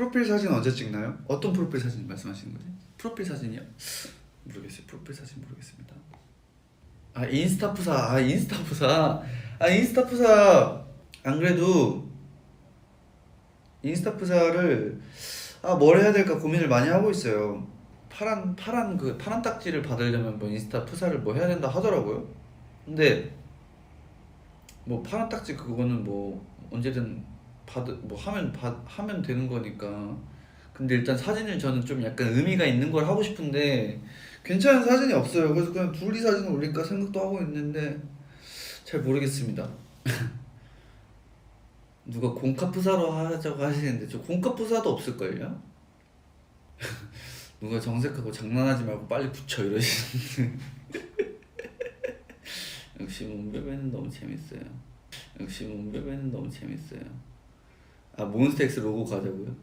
프로필 사진 언제 찍나요? 어떤 프로필 사진 말씀하시는 거지? 프로필 사진이요? 모르겠어요. 프로필 사진 모르겠습니다. 아 인스타 푸사 아 인스타 푸사 아 인스타 푸사 안 그래도 인스타 푸사를 아 뭘 해야 될까 고민을 많이 하고 있어요. 파란 파란 그 파란 딱지를 받으려면 뭐 인스타 푸사를 뭐 해야 된다 하더라고요. 근데 뭐 파란 딱지 그거는 뭐 언제든 받뭐 하면 받 하면 되는 거니까. 근데 일단 사진을 저는 좀 약간 의미가 있는 걸 하고 싶은데 괜찮은 사진이 없어요. 그래서 그냥 둘이 사진을 올릴까 생각도 하고 있는데 잘 모르겠습니다. 누가 공카프사로 하자고 하시는데 저 공카프 사도 없을걸요? 누가 정색하고 장난하지 말고 빨리 붙여 이러시는데 역시 문베베는 너무 재밌어요. 역시 문베베는 너무 재밌어요. 아 몬스타엑스 로고 가자고요?